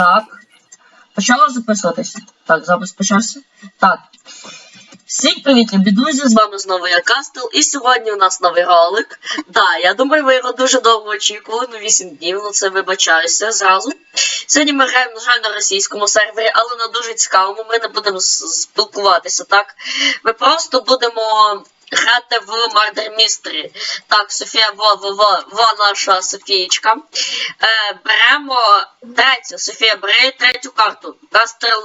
Так. Почала записуватися. Так, запис почався. Так. Всім привіт, любі друзі! З вами знову я Кастел, і сьогодні у нас новий ролик. Да, я думаю, ви його дуже довго очікували, ну 8 днів, ну це вибачаюся зразу. Сьогодні ми граємо, на жаль, на російському сервері, але на дуже цікавому. Ми не будемо спілкуватися, так? Ми просто будемо грати в Mystery. Так, Софія, во наша Софієчка. Е, беремо третю. Софія, бери третю карту. Кастел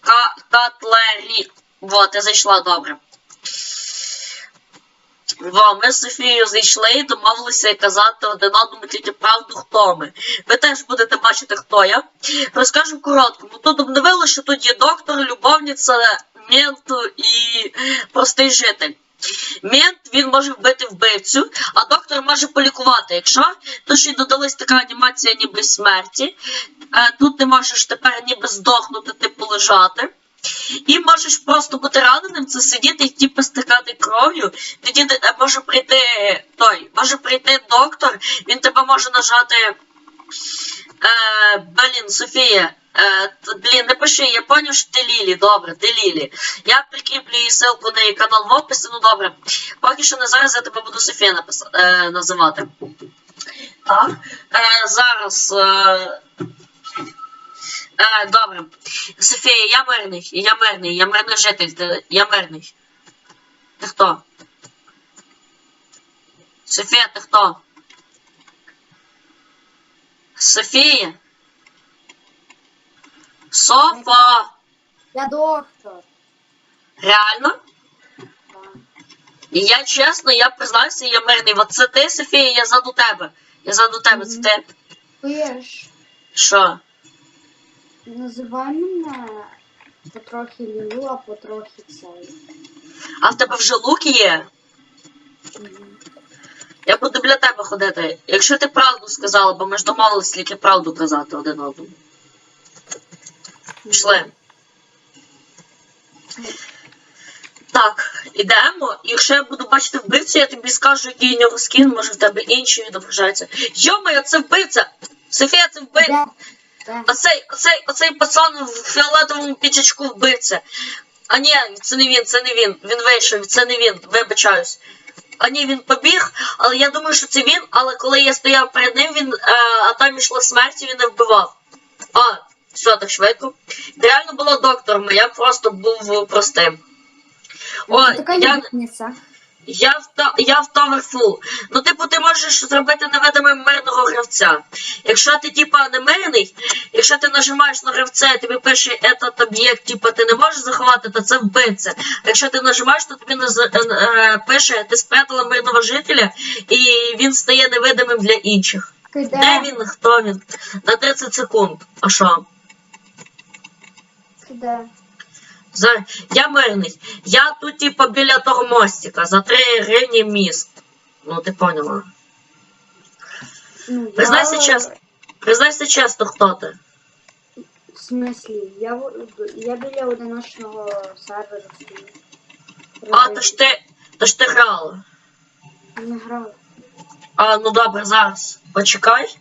Ка- Катлері. Вот, я зайшла добре. Во, ми з Софією зайшли і домовилися казати один одному тільки правду, хто ми. Ви теж будете бачити, хто я. Розкажу коротко. Ну, Тут обновили, що тут є доктор, любовниця, мент і простий житель. Мент він може вбити вбивцю, а доктор може полікувати. Якщо то ще й додалась така анімація ніби смерті. Е, тут ти можеш тепер ніби здохнути, типу лежати. І можеш просто бути раненим, це сидіти і типу стикати кров'ю. Тоді е, може прийти той, може прийти доктор, він тебе може нажати. Е, блін, Софія. Е, блін, не пиши, я поняв, що ти Лілі, добре, ти Лілі. Я прикріплю її ссылку на її канал в описі, ну добре. Поки що не зараз я тебе буду Софія напис... е, називати. Так. Е, зараз. Е, Е, добре. Софія, я мирний, я мирний, я мирний житель, я мирний. Ти хто? Софія, ти хто? Софія? Софа! Я доктор. Реально? Так. І я чесно, я признався, я мирний. От це ти, Софія, я заду тебе. Я заду тебе, це ти. Пиш, Що? називай мене потрохи Лілу, а потрохи цей. А в тебе вже лук є? Я буду біля тебе ходити. Якщо ти правду сказала, бо ми ж домовились тільки правду казати один одному. Пішли. Так, ідемо. Якщо я буду бачити вбивцю, я тобі скажу, який у нього скін, може в тебе інший відображається. Йо-моє, це вбивця! Софія, це вбивця! Оцей, оцей, оцей пацан в фіолетовому піджачку вбивця. А ні, це не він, це не він. Він вийшов, це не він, вибачаюсь. А ні, він побіг, але я думаю, що це він, але коли я стояв перед ним, він, е, а там йшла смерть, і він не вбивав. А, все так швидко. Реально було доктором, я просто був простим. О, така я, я в та- я в Towerful. Ну, типу, ти можеш зробити невидимим мирного гравця. Якщо ти, типа, не мирний, якщо ти нажимаєш на гравця і тобі пише этот об'єкт, типа, ти не можеш заховати, то це вбивця. А якщо ти нажимаєш, то тобі наз... е, е, пише, ти спрятала мирного жителя, і він стає невидимим для інших. Де? він? Хто він? На 30 секунд. А що? Де? За... Я мирний. Я тут, типа, біля того мостика, за 3 гривні міст. Ну, ти поняла. Ну, Признайся я- чесно. Признайся чесно, хто ти. В смислі, я, я біля одиночного серверу стою. А, то ж ти. То ж ти грала. Не грав. А, ну добре, зараз. Почекай.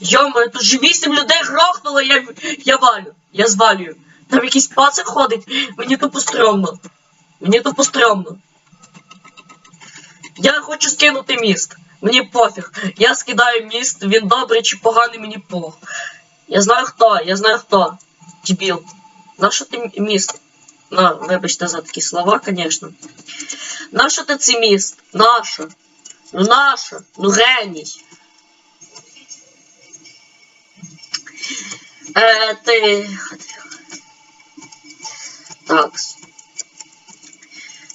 Йома, тут же вісім людей грохнуло, я, я валю. Я звалюю. Там якийсь пацик ходить, мені тупо стрьомно. Мені тупо стрьомно. Я хочу скинути міст. Мені пофіг. Я скидаю міст, він добрий чи поганий, мені пох. Я знаю хто, я знаю хто. Дебіл. Нащо ти міст? На, вибачте за такі слова, звісно. Нащо ти цей міст? Нащо? Ну нащо? Ну геній. Е, ти. Так.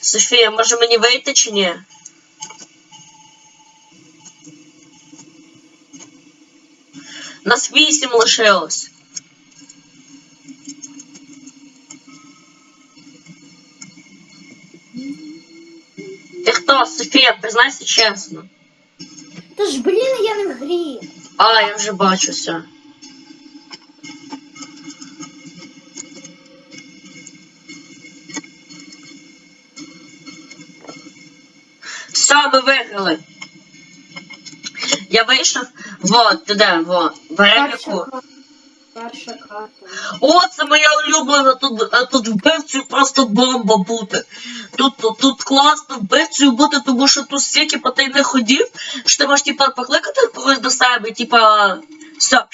Софія, може мені вийти чи ні? Нас вісім лишилось. Ти хто, Софія, признайся чесно. Та ж, блін, я не в грі. А, я вже бачу все. Ми виграли. Я вийшов. Вот, ти де, во. Беремо Перша Перша карта. О, це моя улюблена. Тут, е, тут вбивцею просто бомба бути. Тут, тут, тут класно вбивцею бути, тому що тут стільки потайних ходів, що ти можеш типа покликати когось до себе, типа. Все.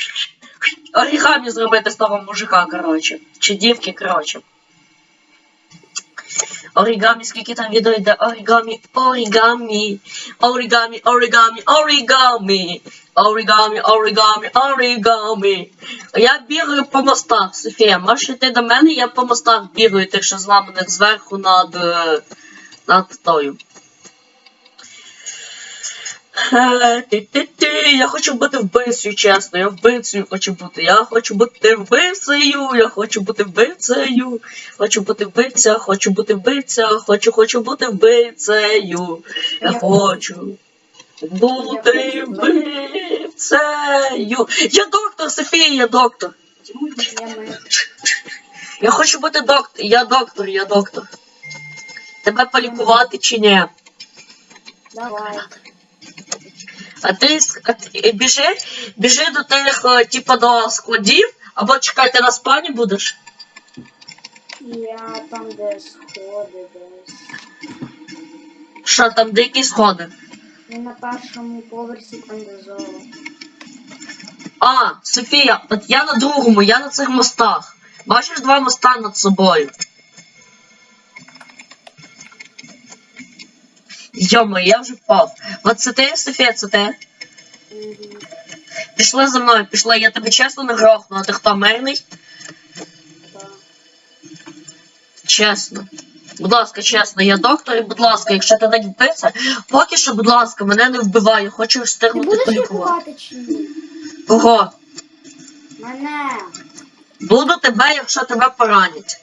Орігамі зробити з того мужика, коротше. Чи дівки, коротше. Орігамі, скільки там відео йде? оригамі, оригамі, оригамі, оригамі, оригамі, оригамі, оригамі, оригамі. Я бігаю по мостах, Софія. Можеш йти до мене, я по мостах бігаю, тих, що зламаних зверху над, е, над тою. Ти-ти-ти, Я хочу бути вбивцею, чесно. Я вбивцею хочу бути. Я хочу бути вбивцею. Я хочу бути вбивцею. Хочу бути вбивця, хочу бути вбивця, хочу, хочу бути вбивцею. Я хочу бути вбивцею. Я доктор, Софія, я доктор. Я хочу бути доктор. Я доктор, я доктор. Тебе полікувати чи ні? Давай. А ти, а біжи, біжи до тих, е, типа до складів, або чекай, ти на спані будеш? Я там, де сходи десь. Що там, де які сходи? Я на першому поверсі там, де золо. А, Софія, от я на другому, я на цих мостах. Бачиш два моста над собою. Йомо, я вже впав. От це ти, Софія, це ти? Мгм. Пішли за мною, пішли, я тебе чесно не грохну, а ти хто мирний? Чесно. Будь ласка, чесно, я доктор, і будь ласка, якщо ти не вбивця, поки що, будь ласка, мене не вбивай, я хочу Ти встигнути полікувати. лікувати чи ні? Кого? Мене. Буду тебе, якщо тебе поранять.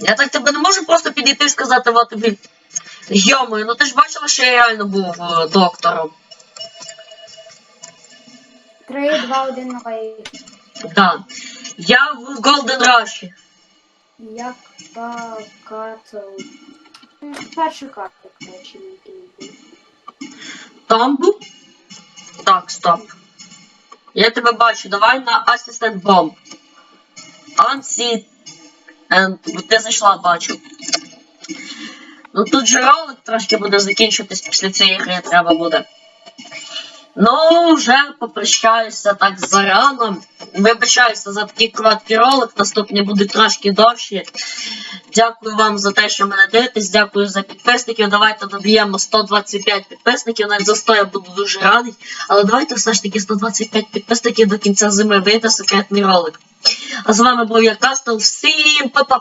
Я так тебе не можу просто підійти і сказати, от тобі. Йомою, ну ти ж бачила, що я реально був е, доктором. Три, два, один новий. Да. Я в Golden Rush. Як. М, Перша карта, коротше, на. Там був? Так, стоп. Я тебе бачу, давай на Assistant Bomb. Unsee. And... Ти зайшла, бачу. Ну тут же ролик трошки буде закінчитись після цієї гри треба буде. Ну, вже попрощаюся так зарано. Вибачаюся за такий короткий ролик, наступні будуть трошки довші. Дякую вам за те, що мене дивитесь. Дякую за підписників. Давайте доб'ємо 125 підписників. Навіть за 100 я буду дуже радий. Але давайте все ж таки 125 підписників до кінця зими вийде секретний ролик. А з вами був я Кастел. Всім па-па!